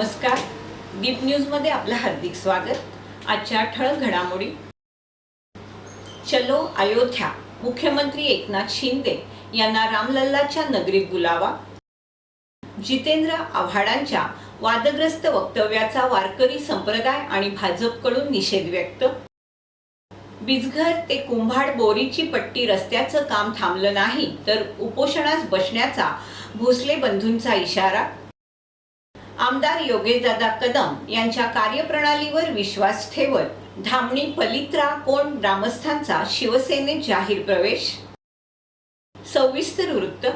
नमस्कार. डीप न्यूजमध्ये आपलं हार्दिक स्वागत. आजच्या ठळक घडामोडी. चलो अयोध्या. मुख्यमंत्री एकनाथ शिंदे यांना रामलल्लाच्या नगरीत बुलावा. जितेंद्र आव्हाडांच्या वादग्रस्त वक्तव्याचा वारकरी संप्रदाय आणि भाजपकडून निषेध व्यक्त. बिजघर ते कुंभाड बोरीची पट्टी रस्त्याचं काम थांबलं नाही तर उपोषणास बसण्याचा भोसले बंधूंचा इशारा. आमदार योगेशदादा कदम यांच्या कार्यप्रणालीवर विश्वास ठेवत धामणी पलित्रा कोण ग्रामस्थांचा शिवसेनेत जाहीर प्रवेश? सविस्तर वृत्त.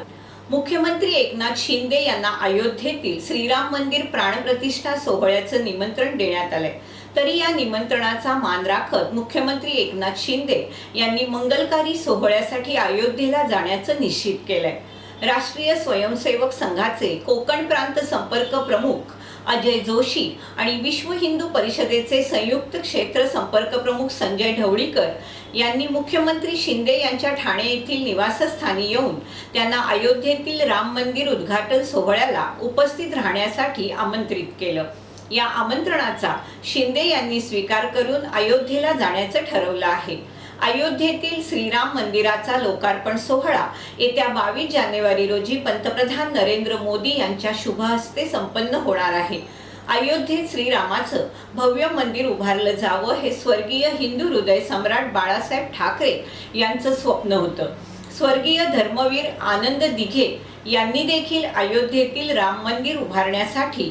मुख्यमंत्री एकनाथ शिंदे यांना अयोध्येतील श्रीराम मंदिर प्राणप्रतिष्ठा सोहळ्याचं निमंत्रण देण्यात आलंय. तरी या निमंत्रणाचा मान राखत मुख्यमंत्री एकनाथ शिंदे यांनी मंगलकारी सोहळ्यासाठी अयोध्येला जाण्याचं निश्चित केलंय. राष्ट्रीय स्वयंसेवक संघाचे कोकण प्रांत संपर्क प्रमुख अजय जोशी आणि विश्व हिंदू परिषदेचे संयुक्त क्षेत्र संपर्क प्रमुख संजय ढवळीकर यांनी मुख्यमंत्री शिंदे यांच्या ठाणे येथील निवासस्थानी येऊन त्यांना अयोध्येतील राम मंदिर उद्घाटन सोहळ्याला उपस्थित राहण्यासाठी आमंत्रित केलं. या आमंत्रणाचा शिंदे यांनी स्वीकार करून अयोध्येला जाण्याचं ठरवलं आहे. अयोध्येतील श्रीराम मंदिराचा लोकार्पण सोहळा. येत्या बावीस जानेवारी रोजी पंतप्रधान नरेंद्र मोदी यांच्या शुभ हस्ते संपन्न होणार आहे. अयोध्येत श्रीरामाचं भव्य मंदिर उभारलं जावं हे स्वर्गीय हिंदू हृदय सम्राट बाळासाहेब ठाकरे यांचं स्वप्न होतं. स्वर्गीय धर्मवीर आनंद दिघे यांनी देखील अयोध्येतील राम मंदिर उभारण्यासाठी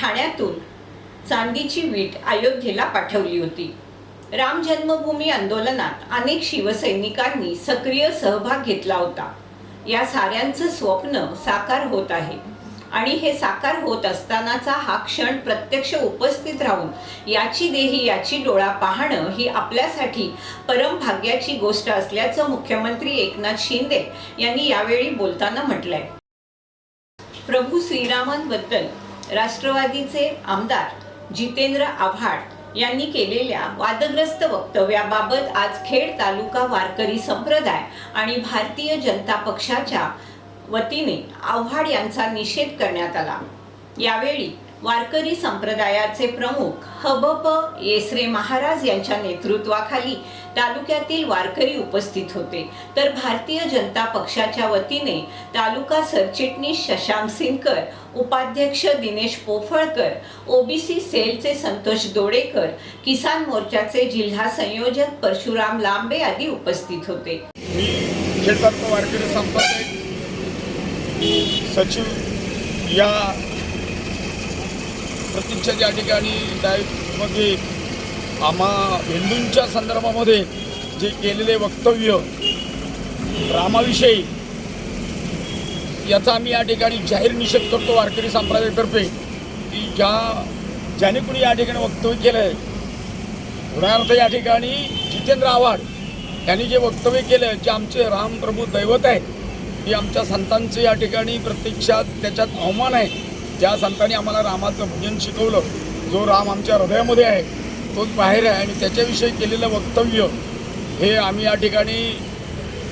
ठाण्यातून चांदीची वीट अयोध्येला पाठवली होती. राम जन्मभूमी आंदोलनात अनेक शिवसैनिकांनी सक्रिय सहभाग घेतला होता. या साऱ्यांचं स्वप्न साकार होत आहे. आणि हे साकार होत असतानाचा हा क्षण प्रत्यक्ष उपस्थित राहून याची देही याची डोळा पाहणं ही आपल्यासाठी परमभाग्याची गोष्ट असल्याचं मुख्यमंत्री एकनाथ शिंदे यांनी यावेळी बोलताना म्हटलंय. प्रभू श्रीरामांबद्दल राष्ट्रवादीचे आमदार जितेंद्र आव्हाड यांनी केलेल्या वादग्रस्त वक्तव्याबाबत आज खेड तालुका वारकरी संप्रदाय आणि भारतीय जनता पक्षाच्या वतीने आव्हाड यांचा निषेध करण्यात आला. यावेळी वारकरी संप्रदायाचे प्रमुख हबप येसरे महाराज यांच्या नेतृत्वाखाली तालुक्यातील वारकरी उपस्थित होते. तर भारतीय जनता पक्षाच्या वतीने तालुका सरचिटणीस शशांक सिनकर उपाध्यक्ष दिनेश पोफळकर ओबीसी सेलचे संतोष दोडेकर किसान मोर्चाचे जिल्हा संयोजक परशुराम लांबे आदी उपस्थित होते. मी वारकरी संपर्क सचिव या प्रतीक्षाच्या ठिकाणी डायमध्ये आम्हा हिंदूंच्या संदर्भामध्ये जे केलेले वक्तव्य रामाविषयी याचा आम्ही या ठिकाणी जाहीर निषेध करतो वारकरी संप्रदायातर्फे की ज्या ज्याने कुणी या ठिकाणी वक्तव्य केलं आहे उदाहरणार्थ या ठिकाणी जितेंद्र आव्हाड यांनी जे वक्तव्य केलं जे आमचे रामप्रभू दैवत आहे की आमच्या संतांचे या ठिकाणी प्रत्यक्षात त्याच्यात अवमान आहे. ज्या संतांनी आम्हाला रामाचं भजन शिकवलं जो राम आमच्या हृदयामध्ये आहे तोच बाहेर आहे आणि त्याच्याविषयी केलेलं वक्तव्य हे आम्ही या ठिकाणी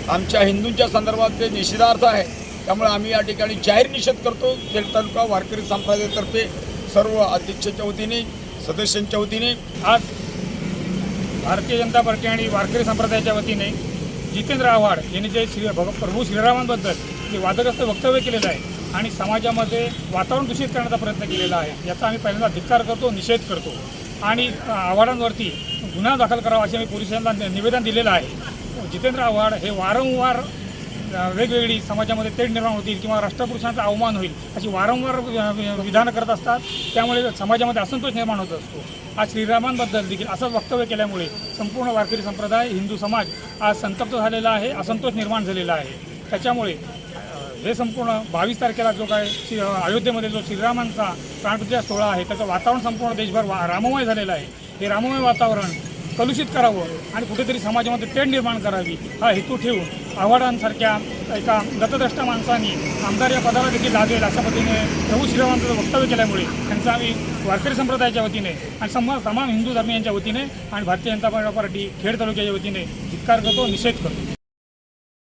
आमच्या हिंदूंच्या संदर्भात ते निषेधार्थ आहे. त्यामुळे आम्ही या ठिकाणी जाहीर निषेध करतो. खेड तालुका वारकरी संप्रदायातर्फे सर्व अध्यक्षाच्या वतीने सदस्यांच्या वतीने आज भारतीय जनता पार्टी आणि वारकरी संप्रदायाच्या वतीने जितेंद्र आव्हाड यांनी जे श्री भग प्रभू श्रीरामांबद्दल जे वादग्रस्त वक्तव्य केलेलं आहे आणि समाजामध्ये वातावरण दूषित करण्याचा प्रयत्न केलेला आहे याचा आम्ही पहिल्यांदा धिक्कार करतो निषेध करतो. आणि आव्हाडांवरती गुन्हा दाखल करावा असे आम्ही पोलिसांना निवेदन दिलेलं आहे. जितेंद्र आव्हाड हे वारंवार वेगवेगळी समाजामध्ये तेढ निर्माण होतील किंवा राष्ट्रपुरुषांचा अवमान होईल अशी वारंवार विधानं करत असतात. त्यामुळे समाजामध्ये असंतोष निर्माण होत असतो. आज श्रीरामांबद्दल देखील असं वक्तव्य केल्यामुळे संपूर्ण वारकरी संप्रदाय हिंदू समाज आज संतप्त झालेला आहे असंतोष निर्माण झालेला आहे. त्याच्यामुळे हे संपूर्ण बावीस तारखेला जो काय श्री अयोध्येमध्ये जो श्रीरामांचा प्राणपूजा सोहळा आहे त्याचं वातावरण संपूर्ण देशभर वा राममय झालेलं आहे. हे राममय वातावरण कलुषित करावं आणि कुठेतरी समाजामध्ये तेढ निर्माण करावी हा हेतू ठेवून आव्हाडांसारख्या एका गतद्रष्टा माणसांनी आमदार या पदाला देखील लागेल अशा पद्धतीने प्रभू श्रीरामांचं वक्तव्य केल्यामुळे त्यांचा आम्ही वारकरी संप्रदायाच्या वतीने आणि सम तमाम हिंदू धर्मियांच्या वतीने आणि भारतीय जनता पार्टी खेड तालुक्याच्या वतीने धिक्कार करतो निषेध करतो.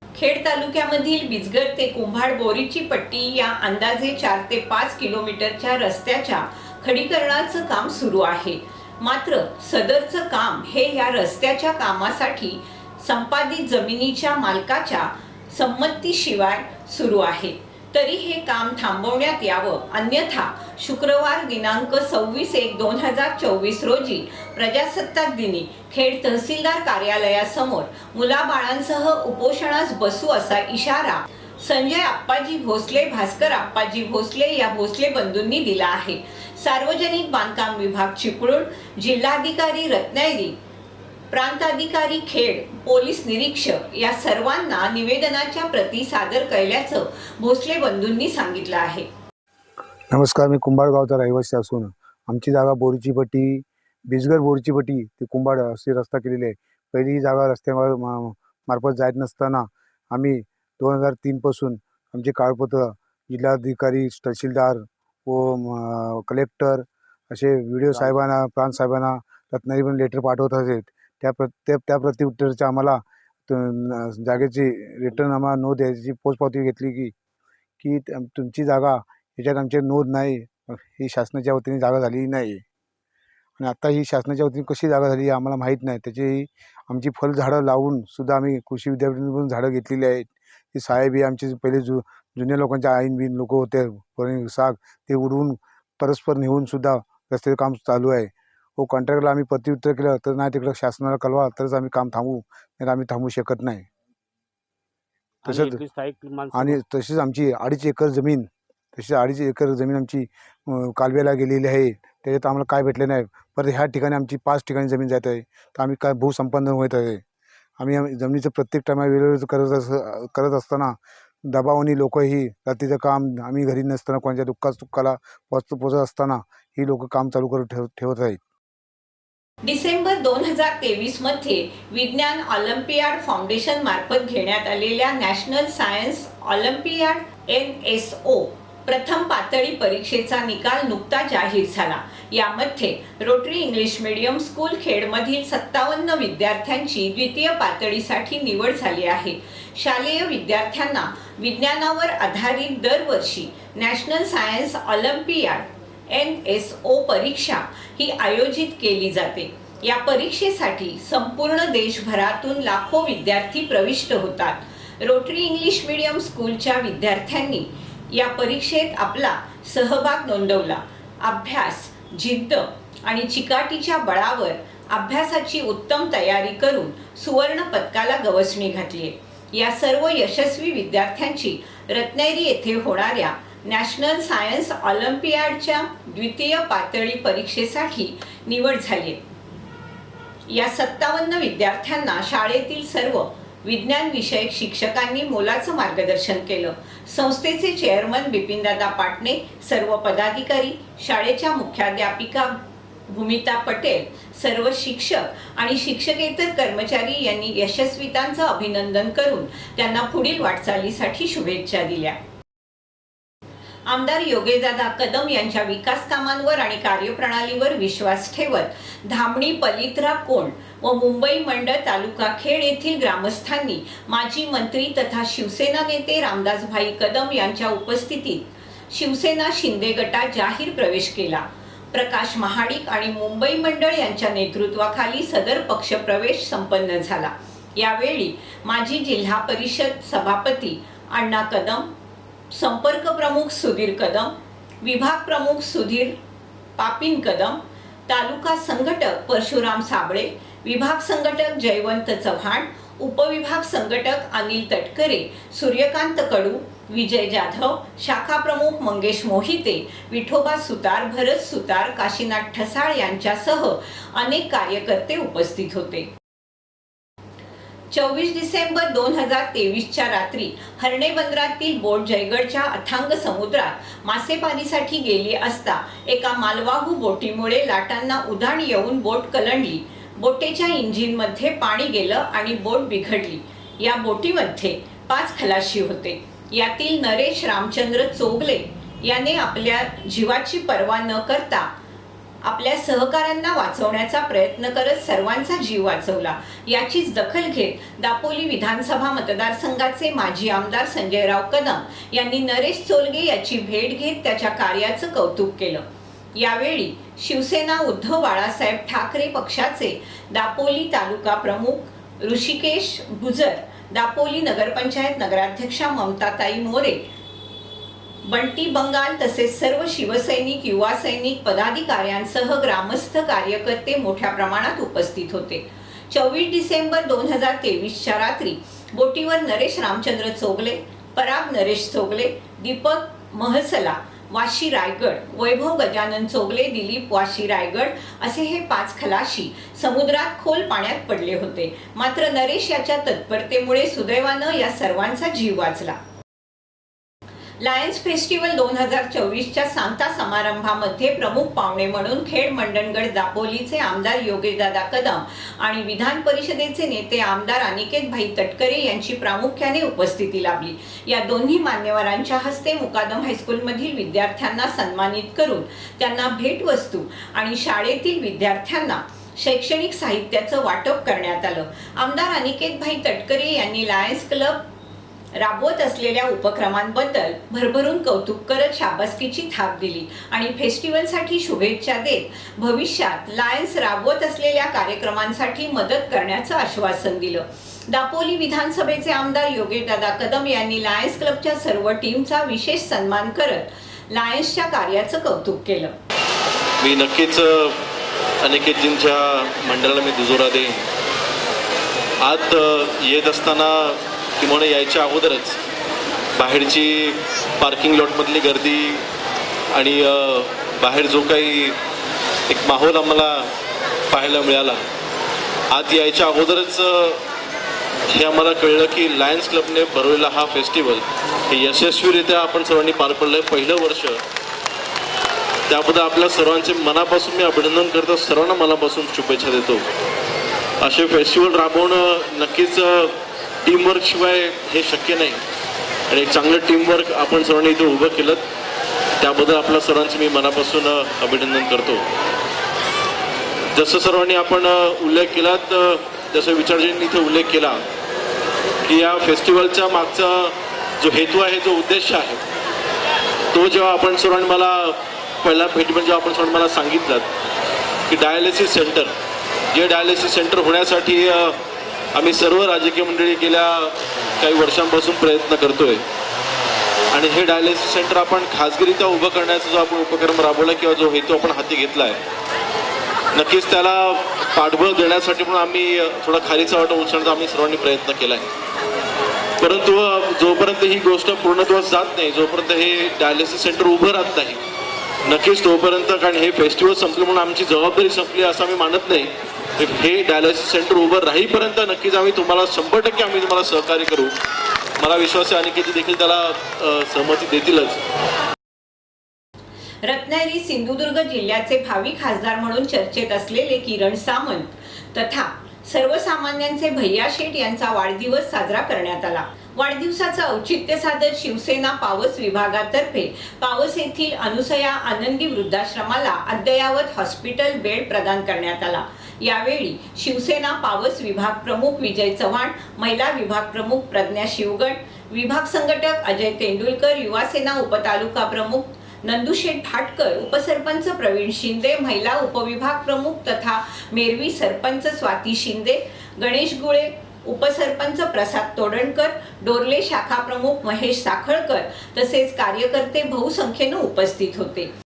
खेड तालुक्यामधील बिजगड ते कुंभाड बोरीची पट्टी या अंदाजे चार ते पाच किलोमीटरच्या रस्त्याच्या खडीकरणाचं काम सुरू आहे. मात्र सदरचं काम हे या रस्त्याच्या कामासाठी संपादित जमिनीच्या मालकाच्या संमतीशिवाय सुरू आहे. तरी हे काम थांबवण्यात यावं. अन्यथा शुक्रवार दिनांक सव्वीस एक दोन हजार चोवीस रोजी प्रजासत्ताक दिनी खेड तहसीलदार कार्यालयासमोर मुलाबाळांसह उपोषणास बसू असा इशारा संजय आप्पाजी भोसले भास्कर आप्पाजी भोसले या भोसले बंधूंनी दिला आहे. सार्वजनिक बांधकाम विभाग चिपळूण जिल्हाधिकारी रत्नागिरी प्रांताधिकारी खेड पोलीस निरीक्षक या सर्वांना निवेदनाच्या प्रती सादर केल्याचं भोसले बंधूंनी सांगितलं आहे. नमस्कार मी कुंभाडगावचा रहिवासी असून आमची जागा बोरीची पट्टी बिजगर बोरीची पट्टी ते कुंभाड अशी रस्ता केलेली आहे. पहिली जागा रस्त्यावर मा- मार्फत जायत नसताना आम्ही दोन हजार तीनपासून आमचे कागदपत्र जिल्हाधिकारी तहसीलदार व कलेक्टर असे व्हिडिओ साहेबांना प्रांत साहेबांना रत्नागिरी लेटर पाठवत असेल त्या प्र त्या त्या आम्हाला जागेची रिटर्न आम्हाला नोंद द्यायची पोचपावती घेतली की की तुमची जागा याच्यात आमची नोंद नाही. ही शासनाच्या वतीने जागा झालेली नाही. आणि आता ही शासनाच्या वतीने कशी जागा झाली आम्हाला माहीत नाही. त्याची आमची फळझाडं लावून सुद्धा आम्ही कृषी विद्यापीठातून झाडं घेतलेली आहेत. ती साहेब हे आमचे पहिले जु जुन्या लोकांच्या आईन बिन लोक होते. कोणी साग ते उडवून परस्पर नेऊन सुद्धा रस्त्याचं काम चालू आहे. हो कॉन्ट्रॅक्टरला आम्ही प्रत्युत्तर केलं तर नाही तिकडं शासनाला कळवा तरच आम्ही काम थांबवू नाही आम्ही थांबवू शकत नाही. तसंच- आणि तशीच आमची अडीच एकर जमीन तशी अडीच एकर जमीन आमची कालव्याला गेलेली आहे. त्याच्यात आम्हाला काय भेटले नाही. परत ह्या ठिकाणी आमची पाच ठिकाणी जमीन जात आहे. तर आम्ही काय भूसंपन्न होत आहे. आम्ही आम्ही जमिनीचं प्रत्येक टायमा वेळेवर करत अस करत असताना दबावानी लोक ही रात्रीचं काम आम्ही घरी नसताना कोणाच्या दुःखात सुखाला पोच पोचत असताना ही लोक काम चालू करून ठेव ठेवत आहेत. डिसेंबर दोन हजार तेवीसमध्ये विज्ञान ऑलिम्पियाड फाउंडेशन मार्फत घेण्यात आलेल्या national science olympiad N S O प्रथम पातळी परीक्षेचा निकाल नुकता जाहीर झाला. यामध्ये रोटरी इंग्लिश मीडियम स्कूल खेडमधील सत्तावन्न विद्यार्थ्यांची द्वितीय पातळीसाठी निवड झाली आहे. शालेय विद्यार्थ्यांना विज्ञानावर आधारित दरवर्षी national science olympiad N S O परीक्षा ही आयोजित केली जाते. या परीक्षेसाठी संपूर्ण देशभरातून लाखो विद्यार्थी प्रविष्ट होतात. रोटरी इंग्लिश मीडियम स्कूलच्या विद्यार्थ्यांनी या परीक्षेत आपला सहभाग नोंदवला. अभ्यास जिद्द आणि चिकाटीच्या बळावर अभ्यासाची उत्तम तयारी करून सुवर्ण पदकाला गवसणी घातली या सर्व यशस्वी विद्यार्थ्यांची रत्नागिरी येथे होणाऱ्या नॅशनल सायन्स ऑलिम्पियाडच्या द्वितीय पातळी परीक्षेसाठी निवड झाली या सत्तावन्न विद्यार्थ्यांना शाळेतील सर्व विज्ञान विषयक शिक्षकांनी मोलाचं मार्गदर्शन केलं. संस्थेचे चेअरमन बिपिनदादा पाटणे सर्व पदाधिकारी शाळेच्या मुख्याध्यापिका भूमिता पटेल सर्व शिक्षक आणि शिक्षकेतर कर्मचारी यांनी यशस्वितांचं अभिनंदन करून त्यांना पुढील वाटचालीसाठी शुभेच्छा दिल्या. आमदार योगेशदादा कदम यांच्या विकास कामांवर आणि कार्यप्रणालीवर विश्वास ठेवत धामणी पलित्रा कोण व मुंबई मंडळ तालुका खेड येथील ग्रामस्थांनी माजी मंत्री तथा शिवसेना नेते रामदासभाई कदम यांच्या उपस्थितीत शिवसेना शिंदे गटात जाहीर प्रवेश केला. प्रकाश महाडिक आणि मुंबई मंडळ यांच्या नेतृत्वाखाली सदर पक्षप्रवेश संपन्न झाला. यावेळी माजी जिल्हा परिषद सभापती अण्णा कदम संपर्क प्रमुख सुधीर कदम विभाग प्रमुख सुधीर पापिन कदम तालुका संघटक परशुराम साबळे विभाग संघटक जयवंत चव्हाण उपविभाग संघटक अनिल तटकरे सूर्यकांत कडू विजय जाधव शाखा प्रमुख मंगेश मोहिते विठोबा सुतार भरत सुतार काशीनाथ ठसाळ यांच्यासह अनेक कार्यकर्ते उपस्थित होते. चोवीस डिसेंबर दोन हजार तेवीसच्या रात्री हर्णे बंदरातील बोट जयगडच्या अथांग समुद्रात मासेमारीसाठी गेली असता एका मालवाहू बोटीमुळे लाटांना उधाण येऊन बोट कलंडली. बोटेच्या इंजिनमध्ये पाणी गेलं आणि बोट बिघडली. या बोटीमध्ये पाच खलाशी होते. यातील नरेश रामचंद्र चोगले याने आपल्या जीवाची पर्वा न करता आपल्या सहकाऱ्यांना वाचवण्याचा प्रयत्न करत सर्वांचा जीव वाचवला. याचीच दखल घेत दापोली विधानसभा मतदारसंघाचे माजी आमदार संजयराव कदम यांनी नरेश चोलगे याची भेट घेत त्याच्या कार्याचं कौतुक केलं. यावेळी शिवसेना उद्धव बाळासाहेब ठाकरे पक्षाचे दापोली तालुका प्रमुख ऋषिकेश गुजर दापोली नगरपंचायत नगराध्यक्षा ममताताई मोरे बंटी बंगाल तसेच सर्व शिवसैनिक युवा सैनिक पदाधिकाऱ्यांसह ग्रामस्थ कार्यकर्ते मोठ्या प्रमाणात उपस्थित होते. चोवीस डिसेंबर दोन हजार तेवीसच्या रात्री बोटीवर नरेश रामचंद्र चोगले पराग नरेश चोगले दीपक महसला वाशी रायगड वैभव गजानन चोगले दिलीप वाशी रायगड असे हे पाच खलाशी समुद्रात खोल पाण्यात पडले होते. मात्र नरेश याच्या तत्परतेमुळे सुदैवानं या सर्वांचा जीव वाचला. लायन्स फेस्टिवल दोन हजार चोवीसच्या सांगता समारंभामध्ये प्रमुख पाहुणे म्हणून खेड मंडणगड दापोलीचे आमदार योगेशदादा कदम आणि विधान परिषदेचे नेते आमदार अनिकेत भाई तटकरे यांची प्रामुख्याने उपस्थिती लाभली. या दोन्ही मान्यवरांच्या हस्ते मुकादम हायस्कूलमधील विद्यार्थ्यांना सन्मानित करून त्यांना भेटवस्तू आणि शाळेतील विद्यार्थ्यांना शैक्षणिक साहित्याचं वाटप करण्यात आलं. आमदार अनिकेत भाई तटकरे यांनी लायन्स क्लब राबवत असलेल्या उपक्रमांबद्दल भरभरून कौतुक करत शाबासकीची थाप दिली. आणि फेस्टिवलसाठी शुभेच्छा देत भविष्यात लायन्स राबवत असलेल्या कार्यक्रमांसाठी मदत करण्याचं आश्वासन दिलं. दापोली विधानसभेचे आमदार योगेशदादा कदम यांनी लायन्स क्लबच्या सर्व टीमचा विशेष सन्मान करत लायन्सच्या कार्याचं कौतुक केलं. मी नक्कीच अनिकेतजींच्या मंडळाला मी दुजोरा देईन. आत येत असताना किंवा यायच्या अगोदरच बाहेरची पार्किंग लॉटमधली गर्दी आणि बाहेर जो काही एक माहोल आम्हाला पाहायला मिळाला. आत यायच्या अगोदरच हे आम्हाला कळलं की लायन्स क्लबने भरवलेला हा फेस्टिवल हे यशस्वीरित्या आपण सर्वांनी पार पडलं आहे पहिलं वर्ष त्याबद्दल आपल्या सर्वांचे मनापासून मी अभिनंदन करतो. सर्वांना मनापासून शुभेच्छा देतो. असे फेस्टिवल राबवणं नक्कीच टीमवर्क शिवाय हे शक्य नाही. आणि एक चांगलं टीमवर्क आपण सर्वांनी इथे उभं केलं त्याबद्दल आपल्या सर्वांचं मी मनापासून अभिनंदन करतो. जसं सर्वांनी आपण उल्लेख केलात तर जसं विचारजींनी इथे उल्लेख केला की या फेस्टिवलच्या मागचा जो हेतू आहे जो उद्देश आहे तो जेव्हा आपण सर्वांनी मला पहिला भेटीमध्ये म्हणजे जेव्हा आपण सर्वांनी मला सांगितलं की डायलिसिस सेंटर जे डायलिसिस सेंटर होण्यासाठी आम्ही सर्व राजकीय मंडळी गेल्या काही वर्षांपासून प्रयत्न करतोय. आणि हे डायलिसिस सेंटर आपण खाजगीरित्या उभं करण्याचा जो आपण उपक्रम राबवला किंवा जो हेतू आपण हाती घेतला आहे नक्कीच त्याला पाठबळ देण्यासाठी पण आम्ही थोडा खालीचा वाटा उचलण्याचा आम्ही सर्वांनी प्रयत्न केला आहे परंतु जोपर्यंत ही गोष्ट पूर्णत्वास जात नाही जोपर्यंत हे डायलिसिस सेंटर उभं राहत नाही नक्कीच तोपर्यंत कारण हे फेस्टिवल संपलं म्हणून आमची जबाबदारी संपली असं आम्ही मानत नाही. हे- हे डायलिसिस सेंटर उभं राहीपर्यंत नक्कीच आम्ही तुम्हाला शंभर टक्के आम्ही तुम्हाला सहकार्य करू. मला विश्वास आहे अनिकेत देखील त्याला सहमती देतीलच. रत्नागिरी सिंधुदुर्ग जिल्ह्याचे भावी खासदार म्हणून चर्चेत असलेले किरण सामंत तथा सर्वसामान्यांचे भैया शेठ यांचा वाढदिवस साजरा करण्यात आला. वाढदिवसाचं औचित्य साधत शिवसेना पावस विभागातर्फे पावस येथील अनुसया आनंदी वृद्धाश्रमाला अद्ययावत हॉस्पिटल बेड प्रदान करण्यात आला. यावेळी शिवसेना पावस विभाग प्रमुख विजय चव्हाण महिला विभाग प्रमुख प्रज्ञा शिवगण विभाग संघटक अजय तेंडुलकर युवासेना उपतालुका प्रमुख नंदुशेठ भाटकर उपसरपंच प्रवीण शिंदे महिला उपविभाग प्रमुख तथा मेरवी सरपंच स्वाती शिंदे गणेश गुळे उपसरपंच प्रसाद तोडणकर डोरले शाखा प्रमुख महेश साखळकर तसेच कार्यकर्ते बहुसंख्येनं उपस्थित होते.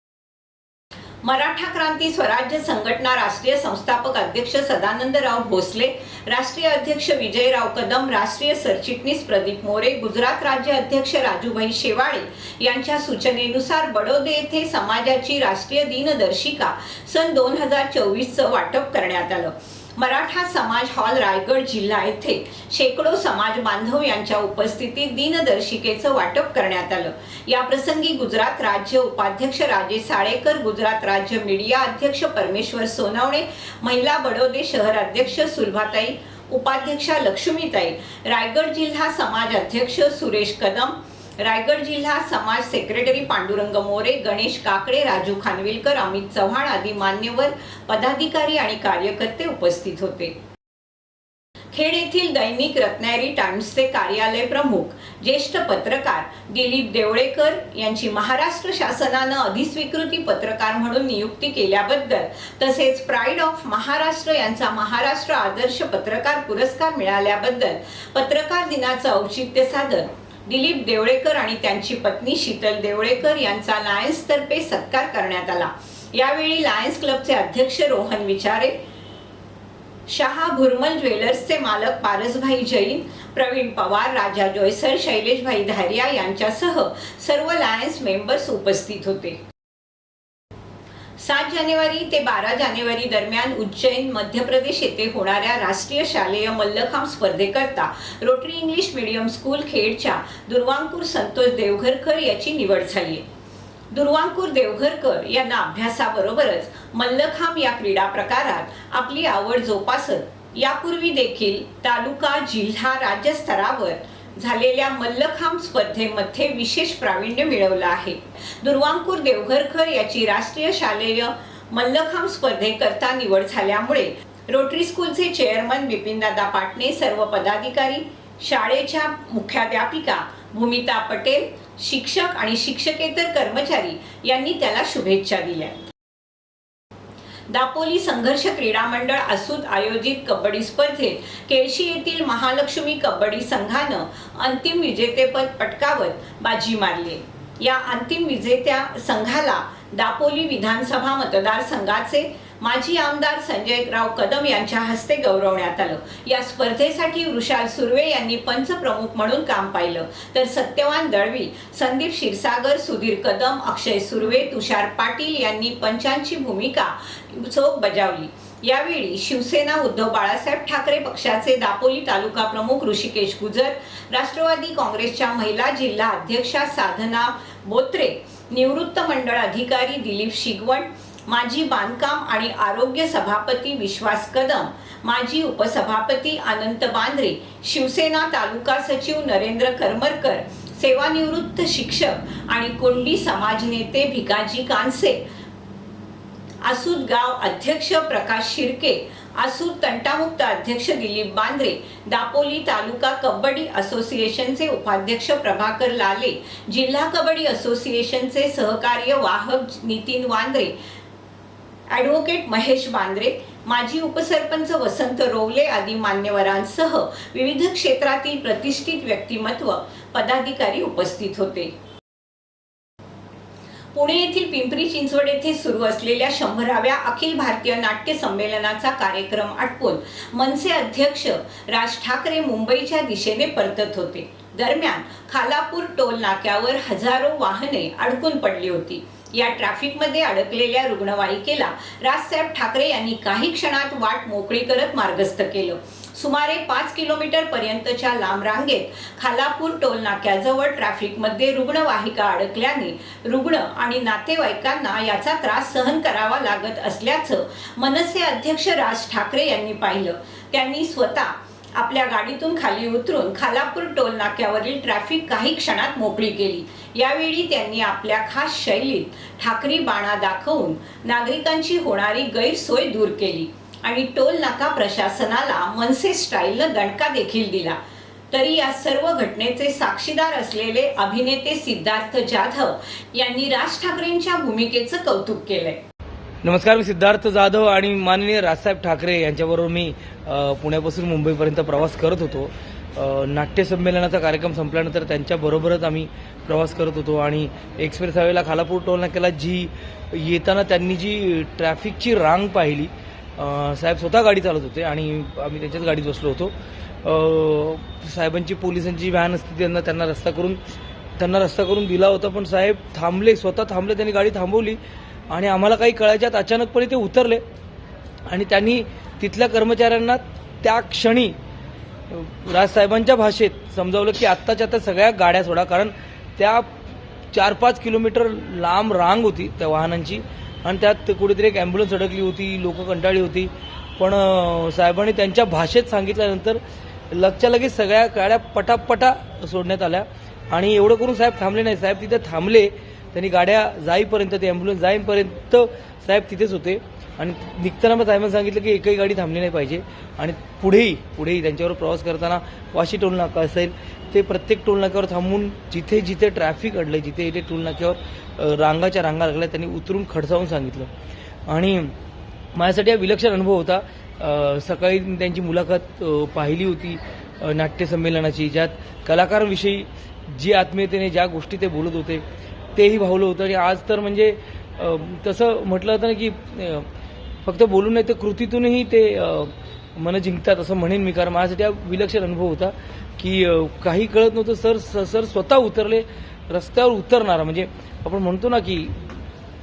मराठा क्रांती स्वराज्य संघटना राष्ट्रीय संस्थापक अध्यक्ष सदानंदराव भोसले राष्ट्रीय अध्यक्ष विजयराव कदम राष्ट्रीय सरचिटणीस प्रदीप मोरे गुजरात राज्य अध्यक्ष राजूभाई शेवाळे यांच्या सूचनेनुसार बडोदे येथे समाजाची राष्ट्रीय दिनदर्शिका सन दोन हजार चोवीसचं वाटप करण्यात आलं. मराठा समाज हॉल रायगड जिल्हा येथे शेकडो समाज बांधव यांच्या उपस्थितीत दिनदर्शिकेचं वाटप करण्यात आलं. या प्रसंगी गुजरात राज्य उपाध्यक्ष राजेश साळेकर गुजरात राज्य मीडिया अध्यक्ष परमेश्वर सोनवणे महिला बडोदे शहर अध्यक्ष सुलभाताई उपाध्यक्षा लक्ष्मीताई रायगड जिल्हा समाज अध्यक्ष सुरेश कदम रायगड जिल्हा समाज सेक्रेटरी पांडुरंग मोरे गणेश काकडे राजू खानविलकर अमित चव्हाण आदी मान्यवर पदाधिकारी आणि कार्यकर्ते उपस्थित होते. खेड येथील दैनिक रत्नागिरी टाइम्सचे कार्यालय प्रमुख ज्येष्ठ पत्रकार दिलीप देवळेकर यांची महाराष्ट्र शासनानं अधिस्वीकृती पत्रकार म्हणून नियुक्ती केल्याबद्दल तसेच प्राईड ऑफ महाराष्ट्र यांचा महाराष्ट्र आदर्श पत्रकार पुरस्कार मिळाल्याबद्दल पत्रकार दिनाचं औचित्य साधत दिलीप देवळेकर आणि त्यांची पत्नी शीतल देवळेकर यांचा लायन्सतर्फे सत्कार करण्यात आला. यावेळी लायन्स क्लबचे अध्यक्ष रोहन विचारे शहा भुरमल ज्वेलर्सचे मालक पारसभाई जैन प्रवीण पवार राजा जोयसर शैलेशभाई धारिया यांच्यासह सर्व लायन्स मेंबर्स उपस्थित होते. सात जानेवारी ते बारा जानेवारी दरम्यान उज्जैन मध्य प्रदेश येथे होणाऱ्या राष्ट्रीय शालेय मल्लखांब स्पर्धेकरता रोटरी इंग्लिश मीडियम स्कूल खेडच्या दुर्वांकूर संतोष देवघरकर याची निवड झाली आहे दुर्वांकूर देवघरकर यांना अभ्यासाबरोबरच मल्लखांब या क्रीडा प्रकारात आपली आवड जोपासत यापूर्वी देखील तालुका जिल्हा राज्य स्तरावर झालेल्या मल्लखांब स्पर्धेमध्ये विशेष प्रावीण्य मिळवलं आहे. दुर्वांकूर देवघरकर याची राष्ट्रीय शालेय मल्लखांब स्पर्धेकरता निवड झाल्यामुळे रोटरी स्कूलचे चेअरमन बिपिनदादा पाटणे सर्व पदाधिकारी शाळेच्या मुख्याध्यापिका भूमिता पटेल शिक्षक आणि शिक्षकेतर कर्मचारी यांनी त्याला शुभेच्छा दिल्या. दापोली संघर्ष क्रीडा मंडळ असून आयोजित कबड्डी स्पर्धेत केळशी येथील महालक्ष्मी कबड्डी संघानं अंतिम विजेतेपद पटकावत बाजी मारली. या अंतिम विजेत्या संघाला दापोली विधानसभा मतदारसंघाचे माजी आमदार संजयराव कदम यांच्या हस्ते गौरवण्यात आलं. या स्पर्धेसाठी वृषाल सुर्वे यांनी पंचप्रमुख म्हणून काम पाहिलं. तर सत्यवान दळवी संदीप क्षीरसागर सुधीर कदम अक्षय सुर्वे तुषार पाटील यांनी पंचांची भूमिका चोख बजावली. यावेळी शिवसेना उद्धव बाळासाहेब ठाकरे पक्षाचे दापोली तालुका प्रमुख ऋषिकेश गुजर राष्ट्रवादी काँग्रेसच्या महिला जिल्हा अध्यक्षा साधना बोत्रे निवृत्त मंडळ अधिकारी दिलीप शिगवण माजी बांधकाम आणि आरोग्य सभापती विश्वास कदम माजी उपसभापती अनंत बांद्रे शिवसेना तालुका सचिव नरेंद्र करमरकर सेवानिवृत्त शिक्षक आणि कोंडी समाज नेते भिकाजी कानसे आसूद गाव अध्यक्ष प्रकाश शिर्के आसूद तंटामुक्त अध्यक्ष दिलीप बांद्रे दापोली तालुका कबड्डी असोसिएशनचे उपाध्यक्ष प्रभाकर लाले जिल्हा कबड्डी असोसिएशनचे सहकार्य वाहक नितीन वांद्रे ॲडव्होकेट महेश बांद्रे माजी उपसरपंच वसंत रोवले आदी मान्यवरांसह विविध क्षेत्रातील प्रतिष्ठित व्यक्तिमत्व पदाधिकारी उपस्थित होते. पुणे येथील पिंपरी चिंचवड येथे सुरू असलेल्या शंभराव्या अखिल भारतीय नाट्य संमेलनाचा कार्यक्रम आटपून मनसे अध्यक्ष राज ठाकरे मुंबईच्या दिशेने परतत होते. दरम्यान खालापूर टोल नाक्यावर हजारो वाहने अडकून पडली होती. या ट्रॅफिकमध्ये अडकलेल्या रुग्णवाहिकेला राजसाहेब ठाकरे यांनी काही क्षणात वाट मोकळी करत मार्गस्थ केलं. सुमारे पाच किलोमीटर पर्यंतच्या लांब रांगेत खालापूर टोल नाक्याजवळ ट्रॅफिकमध्ये रुग्णवाहिका अडकल्याने रुग्ण आणि नातेवाईकांना याचा त्रास सहन करावा लागत असल्याचं मनसे अध्यक्ष राज ठाकरे यांनी पाहिलं. त्यांनी स्वतः आपल्या गाडीतून खाली उतरून खालापूर टोल नाक्यावरील ट्रॅफिक काही क्षणात मोकळी केली. यावेळी त्यांनी आपल्या खास शैलीत ठाकरी बाणा दाखवून नागरिकांची होणारी गैरसोय दूर केली आणि टोल नाका प्रशासनाला मनसे स्टाईलनं दणका देखील दिला. तरी या सर्व घटनेचे साक्षीदार असलेले अभिनेते सिद्धार्थ जाधव यांनी राज ठाकरेंच्या भूमिकेचं कौतुक केलंय. नमस्कार मी सिद्धार्थ जाधव आणि माननीय राजसाहेब ठाकरे यांच्याबरोबर मी पुण्यापासून मुंबईपर्यंत प्रवास करत होतो. नाट्यसंमेलनाचा कार्यक्रम संपल्यानंतर त्यांच्याबरोबरच आम्ही प्रवास करत होतो आणि एक्सप्रेस हायवेला खालापूर टोल नाक्याला जी येताना त्यांनी जी ट्रॅफिकची रांग पाहिली साहेब स्वतः गाडी चालत होते आणि आम्ही त्यांच्याच गाडीत बसलो होतो. साहेबांची पोलिसांची व्हॅन असते त्यांना त्यांना रस्ता करून त्यांना रस्ता करून दिला होता पण साहेब थांबले स्वतः थांबले त्यांनी गाडी थांबवली. आणि आम्हाला काही कळायच्यात अचानकपणे ते उतरले. आणि त्यांनी तिथल्या कर्मचाऱ्यांना त्या क्षणी राजसाहेबांच्या भाषेत समजावलं की आत्ताच्या आता सगळ्या गाड्या सोडा. कारण त्या चार पाच किलोमीटर लांब रांग होती त्या वाहनांची. आणि त्यात कुठेतरी एक ॲम्ब्युलन्स अडकली होती लोक कंटाळली होती. पण साहेबांनी त्यांच्या भाषेत सांगितल्यानंतर लगच्या लगेच सगळ्या गाड्या पटापटा सोडण्यात आल्या. आणि एवढं करून साहेब थांबले नाही. साहेब तिथे थांबले. त्यांनी गाड्या जाईपर्यंत ते अँब्युलन्स जाईपर्यंत साहेब तिथेच होते. आणि निघताना मग साहेबांनी सांगितलं की एकही गाडी थांबली नाही पाहिजे. आणि पुढेही पुढेही त्यांच्यावर प्रवास करताना वाशी टोल नाका असेल ते प्रत्येक टोल नाक्यावर थांबून जिथे जिथे ट्रॅफिक अडलं जिथे जिथे टोल नाक्यावर रांगाच्या रांगा लागल्या त्यांनी उतरून खडसावून सांगितलं. आणि माझ्यासाठी हा विलक्षण अनुभव होता. सकाळी त्यांची मुलाखत पाहिली होती नाट्यसंमेलनाची ज्यात कलाकारांविषयी जी आत्मीयतेने ज्या गोष्टी ते बोलत होते तेही भावलं होतं आणि आज तर म्हणजे तसं म्हटलं होतं ना की फक्त बोलून नाही तर कृतीतूनही ते मन जिंकतात असं म्हणेन मी. कारण माझ्यासाठी हा विलक्षण अनुभव होता की काही कळत नव्हतं सर स- सर स्वतः उतरले रस्त्यावर उतरणारा. म्हणजे आपण म्हणतो ना की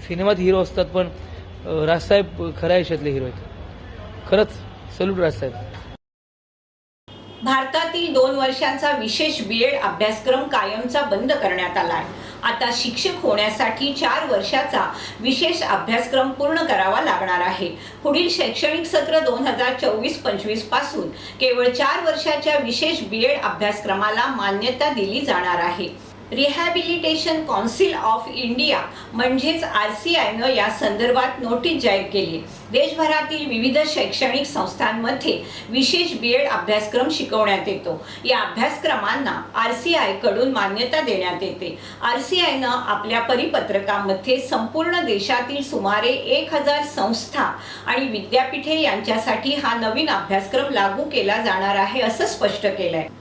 सिनेमात हिरो असतात पण राजसाहेब खऱ्या आयुष्यातले हिरो आहेत. खरंच सल्यूट राजसाहेब भारतातील दोन वर्षांचा विशेष बीएड अभ्यासक्रम कायमचा बंद करण्यात आलाय आता शिक्षक होण्यासाठी चार वर्षाचा विशेष अभ्यासक्रम पूर्ण करावा लागणार आहे. पुढील शैक्षणिक सत्र दोन हजार चोवीस पंचवीसपासून केवळ चार वर्षाच्या विशेष बी एड अभ्यासक्रमाला मान्यता दिली जाणार आहे. रिहॅबिलिटेशन कौन्सिल ऑफ इंडिया म्हणजेच आर सी आयनं या संदर्भात नोटीस जाहीर केली. देशभरातील विविध शैक्षणिक संस्थांमध्ये विशेष बी एड अभ्यासक्रम शिकवण्यात येतो. या अभ्यासक्रमांना आर सी आयकडून मान्यता देण्यात येते. आर सी आयनं आपल्या परिपत्रकामध्ये संपूर्ण देशातील सुमारे एक हजार संस्था आणि विद्यापीठे यांच्यासाठी हा नवीन अभ्यासक्रम लागू केला जाणार आहे असं स्पष्ट केलं आहे